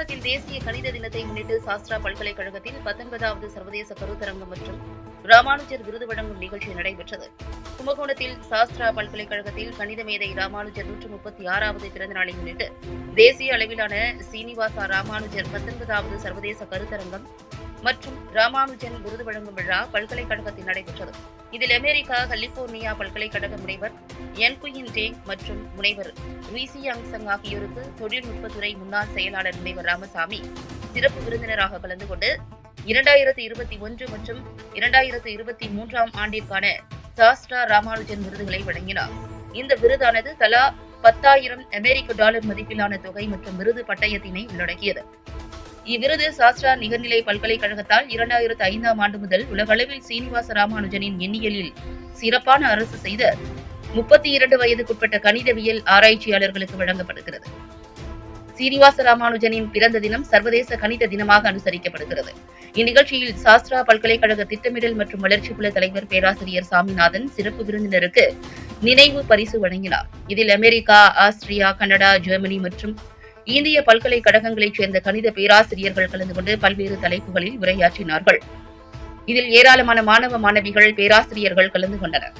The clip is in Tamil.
கும்பகோணத்தில் தேசிய கணித தினத்தை முன்னிட்டு சாஸ்திரா பல்கலைக்கழகத்தில் பத்தொன்பதாவது சர்வதேச கருத்தரங்கம் மற்றும் ராமானுஜர் விருது வழங்கும் நிகழ்ச்சி நடைபெற்றது. கும்பகோணத்தில் சாஸ்திரா பல்கலைக்கழகத்தில் கணித மேதை ராமானுஜர் நூற்று முப்பத்தி ஆறாவது பிறந்த நாளை முன்னிட்டு தேசிய அளவிலான சீனிவாசா ராமானுஜர் பத்தொன்பதாவது சர்வதேச கருத்தரங்கம் மற்றும் ராமானுஜன் விருது வழங்கும் விழா பல்கலைக்கழகத்தில் நடைபெற்றது. இதில் அமெரிக்கா கலிபோர்னியா பல்கலைக்கழக முனைவர் என்குயின் டேங் மற்றும் முனைவர் ருய்சி அங்சங் ஆகியோருக்கு தொழில்நுட்பத்துறை முன்னாள் செயலாளர் முனைவர் ராமசாமி சிறப்பு விருந்தினராக கலந்து கொண்டு இரண்டாயிரத்தி இருபத்தி ஒன்று மற்றும் இரண்டாயிரத்தி இருபத்தி மூன்றாம் ஆண்டிற்கான சாஸ்ட்ரா ராமானுஜன் விருதுகளை வழங்கினார். இந்த விருதானது தலா பத்தாயிரம் அமெரிக்க டாலர் மதிப்பிலான தொகை மற்றும் விருது பட்டயத்தினை உள்ளடக்கியது. இவ்விருது சாஸ்திரா நிகர்நிலை பல்கலைக்கழகத்தால் இரண்டாயிரத்து ஐந்தாம் ஆண்டு முதல் உலகளவில் சீனிவாச ராமானுஜனின் எண்ணியலில் சிறப்பான அரசு செய்த முப்பத்தி இரண்டு வயதுக்குட்பட்ட கணிதவியல் ஆராய்ச்சியாளர்களுக்கு வழங்கப்படுகிறது. சீனிவாச ராமானுஜனின் பிறந்த தினம் சர்வதேச கணித தினமாக அனுசரிக்கப்படுகிறது. இந்நிகழ்ச்சியில் சாஸ்திரா பல்கலைக்கழக திட்டமிடல் மற்றும் வளர்ச்சி குழு தலைவர் பேராசிரியர் சாமிநாதன் சிறப்பு விருந்தினருக்கு நினைவு பரிசு வழங்கினார். இதில் அமெரிக்கா ஆஸ்திரியா கனடா ஜெர்மனி மற்றும் இந்திய பல்கலைக்கழகங்களைச் சேர்ந்த கணித பேராசிரியர்கள் கலந்து கொண்டு பல்வேறு தலைப்புகளில் உரையாற்றினார்கள். இதில் ஏராளமான மாணவ மாணவிகள் பேராசிரியர்கள் கலந்து கொண்டனர்.